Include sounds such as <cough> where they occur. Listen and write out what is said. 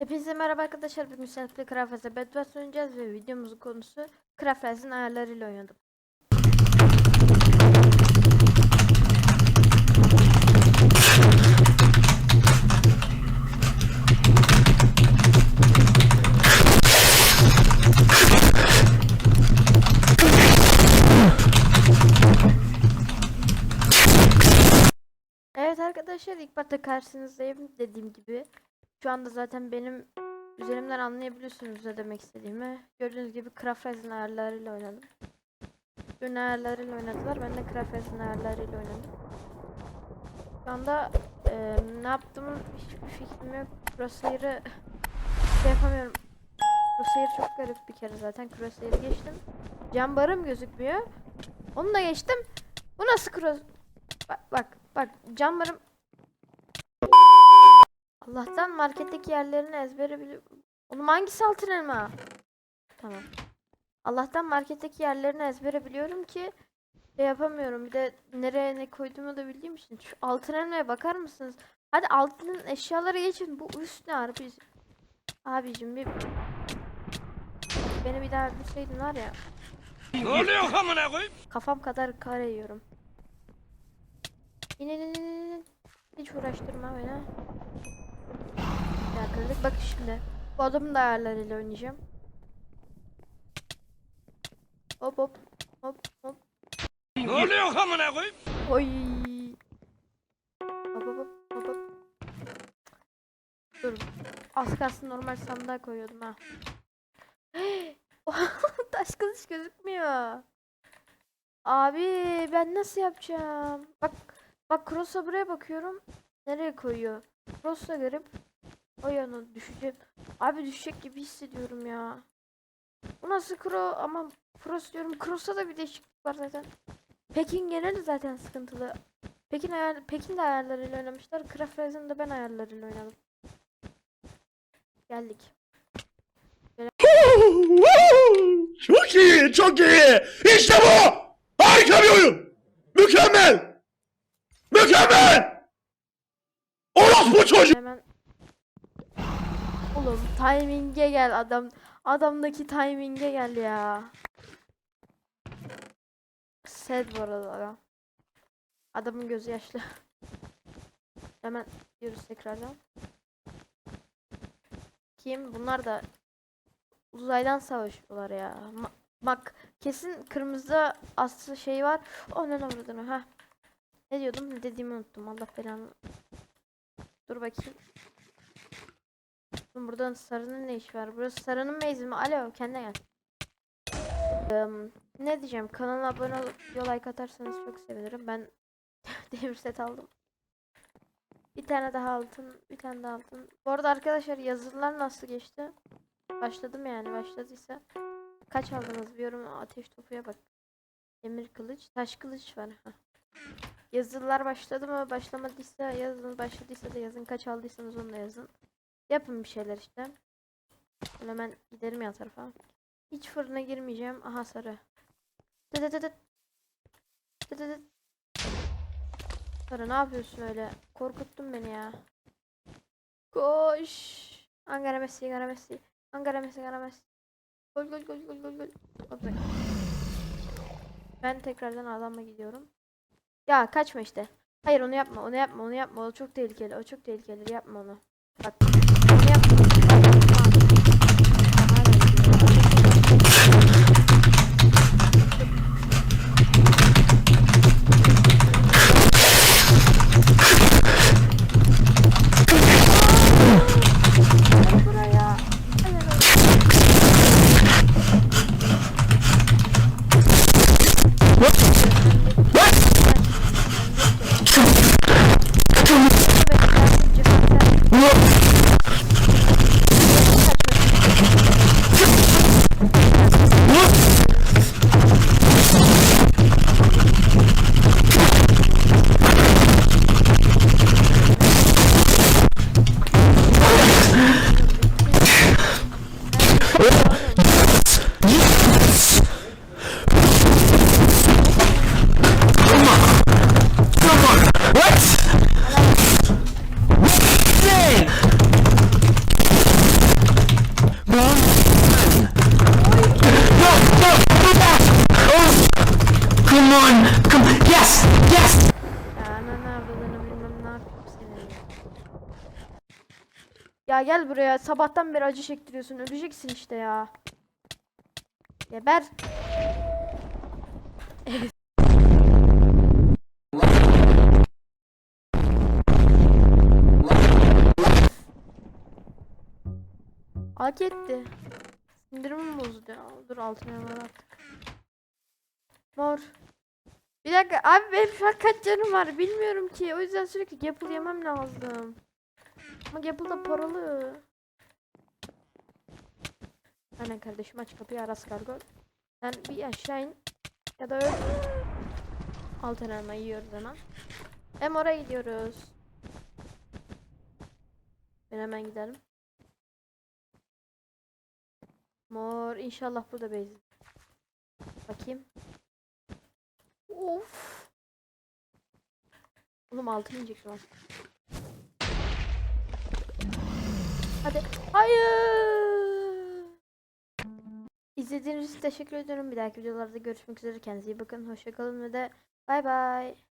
Hepinize merhaba arkadaşlar. Bugün Selfie Craft'e Bedwars oynayacağız ve videomuzun konusu Craft'ın ayarlarıyla oynadım. Evet arkadaşlar ilk başta karşınızdayım dediğim gibi. Şu anda zaten benim üzerimden anlayabiliyorsunuz ne demek istediğimi. Gördüğünüz gibi Craft'ın ayarlarıyla oynadım. Ürün ayarlarıyla oynadılar. Ben de Craft'ın ayarlarıyla oynadım. Şu anda eee, ne yaptığımın hiçbir fikrim yok. Crosshair'ı şey yapamıyorum. Crosshair çok garip bir kere zaten. Crosshair'ı geçtim. Cam barım gözükmüyor. Onu da geçtim. Bu nasıl cross... Bak bak bak cam barım Allah'tan marketteki yerlerini ezbere biliyorum. Oğlum hangisi altın elma? Tamam. Allah'tan marketteki yerlerini ezbere biliyorum ki şey yapamıyorum. Bir de nereye ne koyduğumu da bildiğim için. Şu altın elmaya bakar mısınız? Hadi altın eşyaları geçin. Bu üst ne abi? Abicim bir beni bir daha bilseydin var ya. Ne oluyor amına koyayım? Kafam kadar kare yiyorum. İn in in in in. Hiç uğraştırma beni. Ya kırdık bak şimdi. Bu adamın da ayarlarıyla oynayacağım. Hop hop hop hop. Ne oluyor amına koyayım? Oy. Hop hop hop hop hop. Dur. Az kalsın normal sandığa koyuyordum ha. <gasps> <laughs> Taş kılıç gözükmüyor. Abi ben nasıl yapacağım? Bak bak cross'a buraya bakıyorum. Nereye koyuyor? Cross'a görüp o yana düşeceğim. Abi düşecek gibi hissediyorum ya. Bu nasıl cross ama cross diyorum. Cross'ta da bir değişiklik var zaten. Pekin geneli zaten sıkıntılı. Pekin ayar Pekin de ayarlarıyla oynamışlar. Craft da ben ayarlarıyla oynadım. Geldik. <laughs> Çok iyi, çok iyi. İşte bu. Harika bir oyun. Mükemmel. Mükemmel. Orospu çocuk. Hemen Oğlum timing'e gel adam. Adamdaki timing'e gel ya. Sad bu arada adam. Adamın gözü yaşlı. Hemen diyoruz tekrardan. Kim? Bunlar da uzaydan savaşıyorlar ya. Ma- bak kesin kırmızı aslı şey var. Onun avradını ha. Ne diyordum? Ne dediğimi unuttum. Allah belanı. Dur bakayım. Buradan sarının ne işi var? Burası sarının meyzi mi? Alo kendine gel. Eee, ne diyeceğim? Kanala abone olup video like atarsanız çok sevinirim. Ben <laughs> demir set aldım. Bir tane daha altın, bir tane daha altın. Bu arada arkadaşlar yazılar nasıl geçti? Başladım yani başladıysa. Kaç aldınız bir yorum ateş topuya bak. Demir kılıç, taş kılıç var. Yazılar başladı mı? Başlamadıysa yazın, başladıysa da yazın. Kaç aldıysanız onu da yazın. Yapın bir şeyler işte. Hemen giderim yan tarafa. Hiç fırına girmeyeceğim. Aha sarı. Sarı ne yapıyorsun öyle? Korkuttun beni ya. Koş. Ankara Messi, Ankara Messi. Ankara Messi, Ankara Messi. Gol gol gol gol gol gol. Ben tekrardan adamla gidiyorum. Ya kaçma işte. Hayır onu yapma, onu yapma, onu yapma. O çok tehlikeli, o çok tehlikeli. Yapma onu. Bak. Bronson! No, no! Come on! Come Yes! Yes! Ya ananı avradını ne yapayım seni. Ya gel buraya. Sabahtan beri acı çektiriyorsun. Öleceksin işte ya. Geber. Hak etti. Sindirimim bozuldu ya. Dur altına var artık. Mor. Bir dakika abi benim şu an kaç canım var bilmiyorum ki. O yüzden sürekli Gapple yemem lazım. Ama Gapple da paralı. Aynen kardeşim aç kapıyı Aras Kargo. Sen bir aşağı in. Ya da öl. Altın elma yiyoruz hemen. Hem oraya gidiyoruz. Ben hemen gidelim. Mor inşallah burada base. Bakayım. Of. Oğlum altın inecektim aslında. Hadi. Hayır. İzlediğiniz için teşekkür ediyorum. Bir dahaki videolarda görüşmek üzere. Kendinize iyi bakın. Hoşçakalın ve de bay bay.